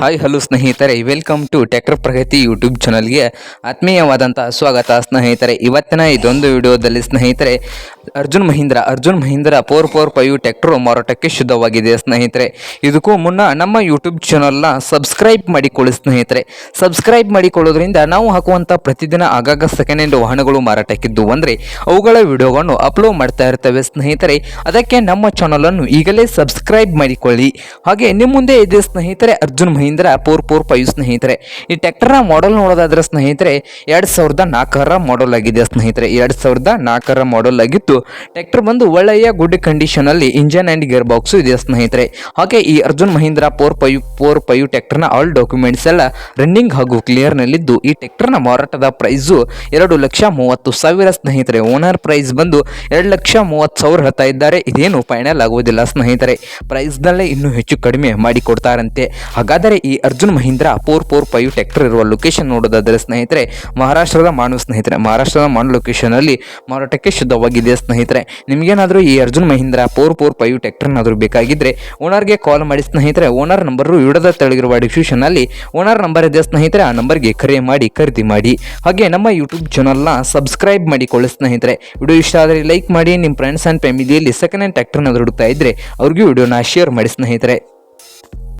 Hi, hello ಸ್ನೇಹಿತರೆ welcome to tractor Pragati YouTube ಚಾನಲ್ಗೆ ಆತ್ಮೀಯವಾದಂತಹ ಸ್ವಾಗತ. ಸ್ನೇಹಿತರೆ, ಇವತ್ತಿನ ಇದೊಂದು ವಿಡಿಯೋದಲ್ಲಿ ಸ್ನೇಹಿತರೆ, Arjun Mahindra Arjun Mahindra four four five tractor ಮಾರಾಟಕ್ಕೆ ಶುದ್ಧವಾಗಿದೆ ಸ್ನೇಹಿತರೆ. ಇದಕ್ಕೂ ಮುನ್ನ ನಮ್ಮ ಯೂಟ್ಯೂಬ್ ಚಾನಲ್ನ ಸಬ್ಸ್ಕ್ರೈಬ್ ಮಾಡಿಕೊಳ್ಳಿ ಸ್ನೇಹಿತರೆ. ಸಬ್ಸ್ಕ್ರೈಬ್ ಮಾಡಿಕೊಳ್ಳೋದ್ರಿಂದ ನಾವು ಹಾಕುವಂಥ ಪ್ರತಿದಿನ ಆಗಾಗ ಸೆಕೆಂಡ್ ಹ್ಯಾಂಡ್ ವಾಹನಗಳು ಮಾರಾಟಕ್ಕಿದ್ದು ಅಂದರೆ ಅವುಗಳ ವಿಡಿಯೋಗಳನ್ನು ಅಪ್ಲೋಡ್ ಮಾಡ್ತಾ ಇರ್ತವೆ ಸ್ನೇಹಿತರೆ. ಅದಕ್ಕೆ ನಮ್ಮ ಚಾನಲನ್ನು ಈಗಲೇ ಸಬ್ಸ್ಕ್ರೈಬ್ ಮಾಡಿಕೊಳ್ಳಿ. ಹಾಗೆ ನಿಮ್ಮ ಮುಂದೆ ಇದೆ ಸ್ನೇಹಿತರೆ, Arjun Mahindra. Four four five ಸ್ನೇಹಿತರೆ. ಈ ಟ್ರ್ಯಾಕ್ಟರ್ನ ಮಾಡೆಲ್ ನೋಡೋದಾದ್ರೆ ಸ್ನೇಹಿತರೆ, ಎರಡು ಸಾವಿರದ ನಾಲ್ಕರ ಮಾಡೆಲ್ ಆಗಿದೆ ಸ್ನೇಹಿತರೆ. ಎರಡು ಸಾವಿರದ ನಾಲ್ಕರ ಮಾಡೆಲ್ ಆಗಿತ್ತು ಟ್ರ್ಯಾಕ್ಟರ್ ಬಂದು ಒಳ್ಳೆಯ ಗುಡ್ ಕಂಡೀಷನ್ ಅಲ್ಲಿ ಇಂಜನ್ ಆ್ಯಂಡ್ ಗೇರ್ ಬಾಕ್ಸ್ ಇದೆ ಸ್ನೇಹಿತರೆ. ಹಾಗೆ ಈ Arjun Mahindra four five four five ಟ್ರ್ಯಾಕ್ಟರ್ನ ಆಲ್ ಡಾಕ್ಯುಮೆಂಟ್ಸ್ ಎಲ್ಲ ರನ್ನಿಂಗ್ ಹಾಗೂ ಕ್ಲಿಯರ್ ನಲ್ಲಿದ್ದು, ಈ ಟ್ರ್ಯಾಕ್ಟರ್ನ ಮಾರಾಟದ ಪ್ರೈಸು ಎರಡು ಲಕ್ಷ ಮೂವತ್ತು ಸಾವಿರ ಸ್ನೇಹಿತರೆ. ಓನರ್ ಪ್ರೈಸ್ ಬಂದು ಎರಡು ಲಕ್ಷ ಮೂವತ್ತು ಸಾವಿರ ಹೇಳ್ತಾ ಇದ್ದಾರೆ. ಇದೇನು ಫೈನಲ್ ಆಗುವುದಿಲ್ಲ ಸ್ನೇಹಿತರೆ. ಪ್ರೈಸ್ನಲ್ಲೇ ಇನ್ನೂ ಹೆಚ್ಚು ಕಡಿಮೆ ಮಾಡಿಕೊಡ್ತಾರಂತೆ. ಹಾಗಾದರೆ ಈ Arjun Mahindra four four five tractor ಇರುವ ಲೊಕೇಶನ್ ನೋಡೋದಾದರೆ ಸ್ನೇಹಿತರೆ, ಮಹಾರಾಷ್ಟ್ರದ ಮಾನು ಸ್ನೇಹಿತರೆ, ಮಹಾರಾಷ್ಟ್ರದ ಮಾನು ಲೊಕೇಶನ್ ಅಲ್ಲಿ ಮಾರಾಟಕ್ಕೆ ಶುದ್ಧವಾಗಿದೆ ಸ್ನೇಹಿತರೆ. ನಿಮಗೇನಾದರೂ ಈ Arjun Mahindra four four five ಟ್ರ್ಯಾಕ್ಟರ್ನಾದರೂ ಬೇಕಾಗಿದ್ದರೆ ಓನರ್ಗೆ ಕಾಲ್ ಮಾಡಿ ಸ್ನೇಹಿತರೆ, ಓನರ್ ನಂಬರು ವಿಡದ ತೆಳಗಿರುವ ಡಿಸ್ಕ್ರಿಪ್ಷನ್ ಅಲ್ಲಿ ಓನರ್ ನಂಬರ್ ಇದೆ ಸ್ನೇಹಿತರೆ, ಆ ನಂಬರ್ಗೆ ಕರೆ ಮಾಡಿ, ಖರೀದಿ ಮಾಡಿ. ಹಾಗೆ ನಮ್ಮ ಯೂಟ್ಯೂಬ್ ಚಾನಲ್ನ ಸಬ್ಸ್ಕ್ರೈಬ್ ಮಾಡಿಕೊಳ್ಳಿ ಸ್ನೇಹಿತರೆ. ವಿಡಿಯೋ ಇಷ್ಟ ಆದರೆ ಲೈಕ್ ಮಾಡಿ ನಿಮ್ಮ ಫ್ರೆಂಡ್ಸ್ ಆ್ಯಂಡ್ ಫ್ಯಾಮಿಲಿಯಲ್ಲಿ ಸೆಕೆಂಡ್ ಹ್ಯಾಂಡ್ ಟ್ರ್ಯಾಕ್ಟರ್ನ ಹುಡುಕ್ತಾ ಇದ್ದರೆ ಅವ್ರಿಗೂ ವಿಡಿಯೋನ ಶೇರ್ ಮಾಡಿ ಸ್ನೇಹಿತರೆ.